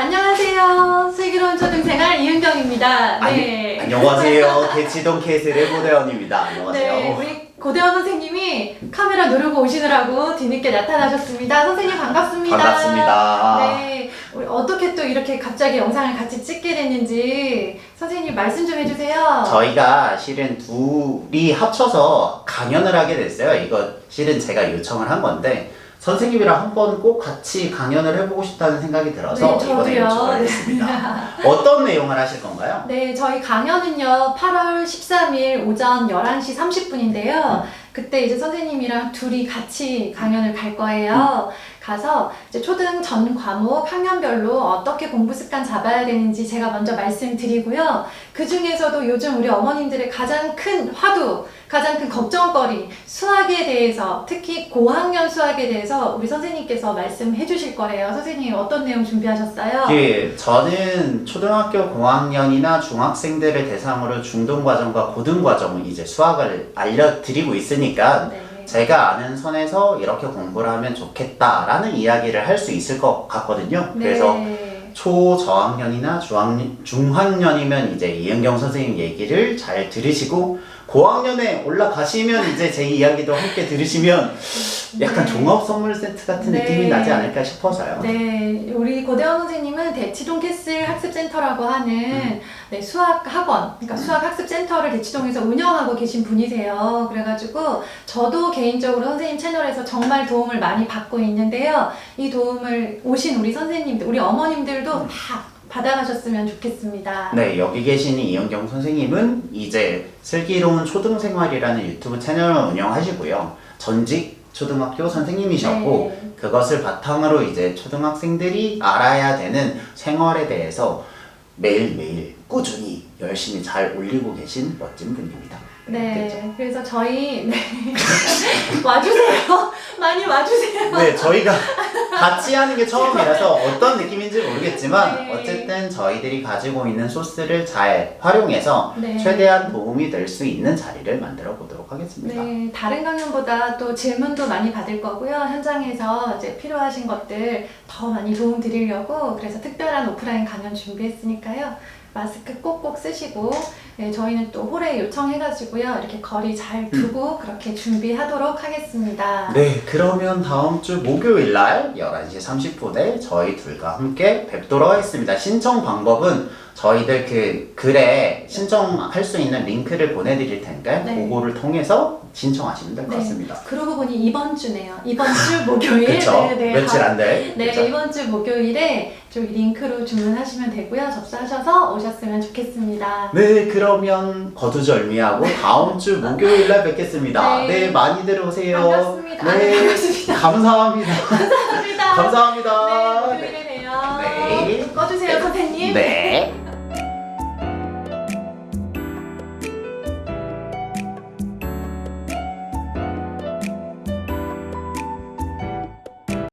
안녕하세요. 슬기로운 초등생활 이은경입니다. 네. 아니, 안녕하세요. 대치동 케이스의 고대원입니다. 안녕하세요. 네, 우리 고대원 선생님이 카메라 누르고 오시느라고 뒤늦게 나타나셨습니다. 선생님 반갑습니다. 반갑습니다. 네, 우리 어떻게 또 이렇게 갑자기 영상을 같이 찍게 됐는지 선생님 말씀 좀 해주세요. 저희가 실은 둘이 합쳐서 강연을 하게 됐어요. 이거 실은 제가 요청을 한 건데 선생님이랑 한번 꼭 같이 강연을 해보고 싶다는 생각이 들어서 네, 이번에 저도요. 요청을 했습니다. 어떤 내용을 하실 건가요? 네, 저희 강연은요, 8월 13일 오전 11시 30분인데요. 그때 이제 선생님이랑 둘이 같이 강연을 갈 거예요. 가서 이제 초등 전 과목 학년별로 어떻게 공부 습관 잡아야 되는지 제가 먼저 말씀드리고요. 그 중에서도 요즘 우리 어머님들의 가장 큰 화두, 가장 큰 걱정거리, 수학에 대해서, 특히 고학년 수학에 대해서 우리 선생님께서 말씀해 주실 거래요. 선생님 어떤 내용 준비하셨어요? 예, 저는 초등학교 고학년이나 중학생들을 대상으로 중등과정과 고등과정을 이제 수학을 알려드리고 있으니까 네. 제가 아는 선에서 이렇게 공부를 하면 좋겠다라는 이야기를 할 수 있을 것 같거든요. 그래서 네. 초 저학년이나 중학년, 중학년이면 이제 이은경 선생님 얘기를 잘 들으시고 고학년에 올라가시면 이제 제 이야기도 함께 들으시면 약간 네. 종합 선물 세트 같은 네. 느낌이 나지 않을까 싶어서요. 네, 우리 고대원 선생님은 대치동 캐슬 학습센터라고 하는 네, 수학 학원, 그러니까 수학 학습 센터를 대치동에서 운영하고 계신 분이세요. 그래가지고 저도 개인적으로 선생님 채널에서 정말 도움을 많이 받고 있는데요. 이 도움을 오신 우리 선생님들, 우리 어머님들도 다 받아가셨으면 좋겠습니다. 네, 여기 계신 이은경 선생님은 이제 슬기로운 초등생활이라는 유튜브 채널을 운영하시고요. 전직 초등학교 선생님이셨고 네. 그것을 바탕으로 이제 초등학생들이 알아야 되는 생활에 대해서 매일매일 꾸준히 열심히 잘 올리고 계신 멋진 분입니다. 그렇죠? 네, 그래서 저희 네. 와주세요. 많이 와주세요. 네, 저희가 같이 하는 게 처음이라서 어떤 느낌인지 모르겠지만 네. 어쨌든 저희들이 가지고 있는 소스를 잘 활용해서 네. 최대한 도움이 될 수 있는 자리를 만들어 보도록 하겠습니다. 네, 다른 강연보다 또 질문도 많이 받을 거고요. 현장에서 이제 필요하신 것들 더 많이 도움 드리려고 그래서 특별한 오프라인 강연 준비했으니까요. 마스크 꼭꼭 쓰시고 네, 저희는 또 홀에 요청해가지고요. 이렇게 거리 잘 두고 그렇게 준비하도록 하겠습니다. 네, 그러면 다음 주 목요일 날 11시 30분에 저희 둘과 함께 뵙도록 하겠습니다. 신청 방법은 저희들 그 글에 신청할 수 있는 링크를 보내드릴 테니까 네. 그거를 통해서 신청하시면 될것 네. 같습니다. 그러고 보니 이번 주네요. 이번 주 목요일. 그쵸? 네, 네. 며칠 안 돼. 네, 그쵸? 이번 주 목요일에 좀 링크로 주문하시면 되고요. 접수하셔서 오셨으면 좋겠습니다. 네, 그러면 거두절미하고 다음 주 목요일 날 뵙겠습니다. 네. 네, 많이들 오세요. 반갑습니다. 아, 네, 네, 반갑습니다. 감사합니다. 감사합니다. 감사합니다. 네, 목요일에 꺼주세요, 선생님. 네.